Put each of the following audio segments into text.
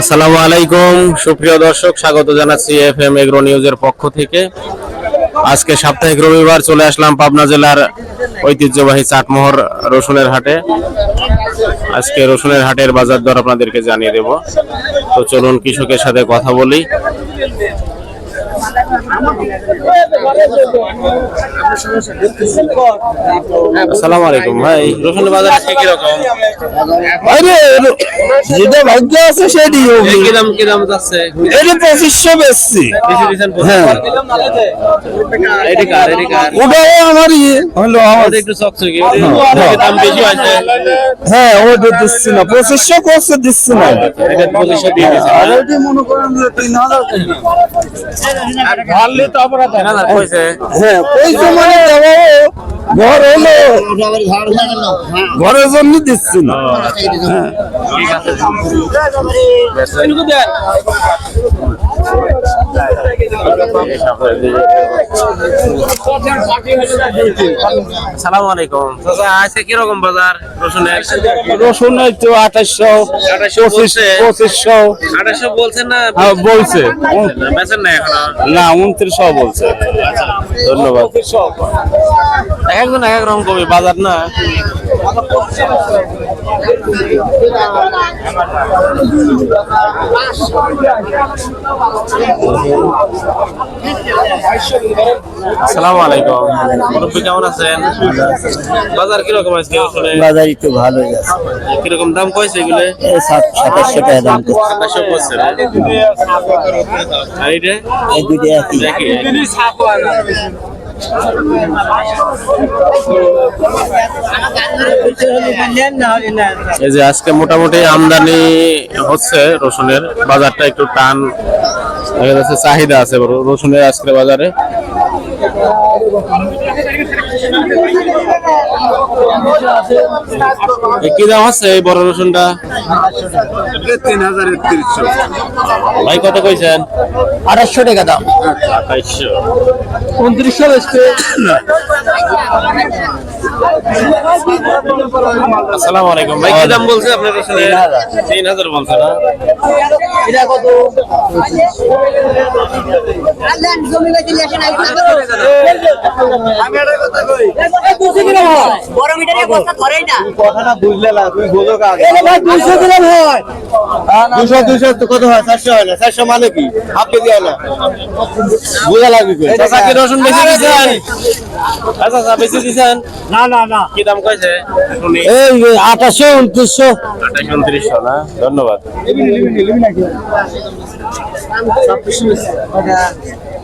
আসসালামু আলাইকুম। সুপ্রিয় দর্শক, স্বাগত জানাচ্ছি এফ এম এগ্রো নিউজের পক্ষ থেকে। আজকে সাপ্তাহিক রবিবার চলে আসলাম পাবনা জেলার ঐতিহ্যবাহী চাটমোহর রসুনের হাটে। আজকে রসুনের হাটের বাজার দর আপনাদেরকে জানিয়ে দেব। তো চলুন কৃষকের সাথে কথা বলি। আসসালামু আলাইকুম ভাই। রসুনের বাজার আজকে কীরকম? আরে যেটা ভাগ্য আছে সেটি হবে। কি দাম কি দাম যাচ্ছে? এটা পঁচিশশো বেচছি। হ্যাঁ। এটি কার এটি কার ওটাও আমারই। হলো আমার একটু চকচকে দাম বেশি হয়েছে। হ্যাঁ ওটা দিচ্ছি না। পঁচিশশো করছে দিচ্ছি না। এটা দিয়ে আর মনে করেন যে কইছে হ্যাঁ ওই মানে দেবো ঘর হলো। ঘরের জন্য দিচ্ছি না। ঠিক আছে। সালাম আলাইকুম। আজকে কীরকম বাজার? রসুনের? রসুন একটু আঠাশশো পঁচিশশো। আঠাশশো বলছেন না হ্যাঁ, বলছে। বেচেন না এখনও না উনত্রিশশো বলছে। ধন্যবাদ। এক একজন এক এক রকম কবি বাজার না? আসসালামু আলাইকুম। মুরব্বী কেমন আছেন? বাজার কীরকম আজকে রসুনে বাজার একটু ভালো যাচ্ছে কীরকম দাম কইছে এগুলো? সাতাশশো টাকা দাম সাতাশশো করছে আর এটা এই দুটো একই। দেখি এই যে আজকে মোটামুটি আমদানি হচ্ছে রসুনের। বাজারটা একটু টান দেখা যাচ্ছে চাহিদা আছে বড় রসুনের আজকে বাজারে। এ কি দাম আছে এই বড় রসুনটা? তিন হাজার একত্রিশশো ভাই কত কইছেন? আঠাশশো টাকা দাম। আঠাইশশো উনত্রিশশো বেচতে আসসালামু আলাইকুম। ভাই কি দাম বলছে আপনার কাছে? তিন হাজার বলছে না? বড় মিটারে কথা ধরেই না কথাটা বুঝলে না তুমি হয় দুশো দুশো তো কত হয় চারশো হয় না চারশো মানে কি হাফ কেজি হয় না বোঝা লাগবে কি? চাচা কি রসুন বেশি দিছেন আচ্ছা চাচা বেশি দিছেন না না না কি দাম কইছে শুনি এই আঠাশশো উনত্রিশশো আঠাশ উনত্রিশশো না ধন্যবাদ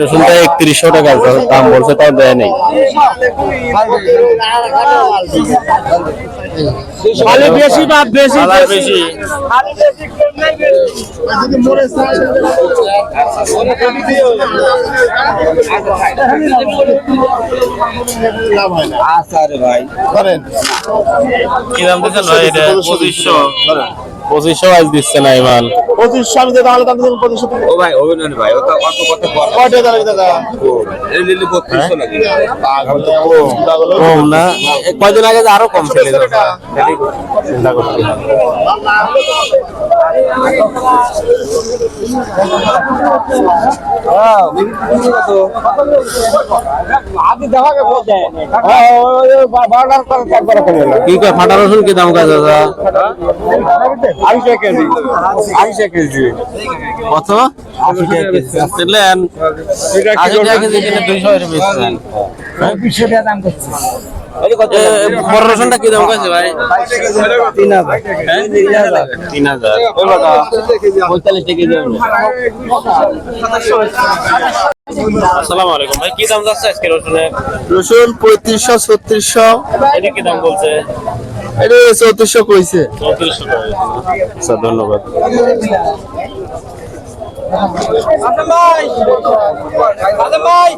রসুনটা একত্রিশশো টাকা দাম বলছে তাও দেয় নেই। খালি বেশি বা বেশি। বাজার ধরেন কি দাম দিচ্ছেন ভাই? এটা পঁচিশশো। পঁচিশশো আজ দিচ্ছে না ইমান। পঁচিশশো আমি দাদা আলাদা দাম পঁচিশশো ও ভাই অভিনয় ভাই ওটা অত কথা কয়টা দাদা দাদা এই লিলি বত্রিশশো নাকি? কম না। কয়দিন আগে আরও কম ছিল চিন্তা করতে কি ফাটা রসুন কি দাম কাজ দাদা? কত? দিলেন আশি টাকা কেজি। কিনে দুইশো বড় রসুনটা কি দাম ভাই তিন হাজার? তিন হাজার পঁয়তাল্লিশ টাকা আসসালামু আলাইকুম ভাই? কি দাম যাচ্ছে আজকে রসুনের? রসুন পঁয়ত্রিশশো ছত্রিশশো। এটা কি দাম বলছে? এটা চৌত্রিশশো কইছে। চৌত্রিশশো টাকা আচ্ছা ধন্যবাদ। বর্তমান চলে যান আসলাম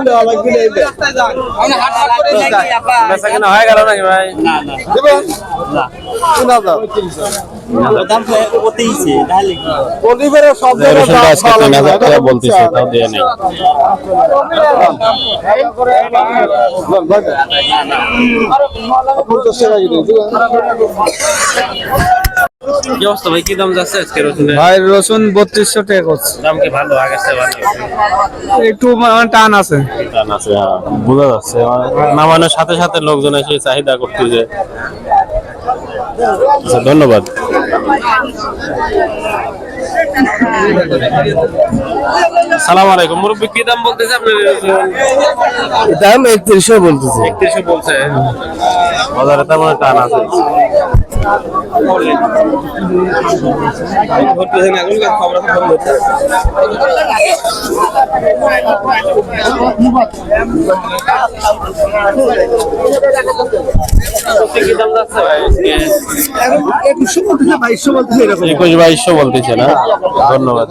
দেওয়া লাগবে না এই যে। বেচা কেনা হয়ে গেল নাকি ভাই? যে বলতেছে তাও দিয়ে নেই। কি অবস্থা ভাই? কি দাম যাচ্ছে আজকে রসুনের? ভাই রসুন বত্রিশশো টাকা করছে। দাম কি ভালো? আগে চেয়ে ভালো? একটু মানে টান আছে। টান আছে হ্যাঁ। বোঝা যাচ্ছে। নামানোর সাথে সাথে লোকজন এসে চাহিদা করতেছে আচ্ছা ধন্যবাদ। সালাম আলাইকুম মুরব্বী কি দাম বলতেছে আপনার দাম একত্রিশশো বলতেছে। একত্রিশশো বলছে। বাজারে তেমন টান আছে। কি দাম যাচ্ছে ভাই? আজকে? একুশশো বলতেছে বাইশশো একুশ বাইশশো বলতেছে না? ধন্যবাদ।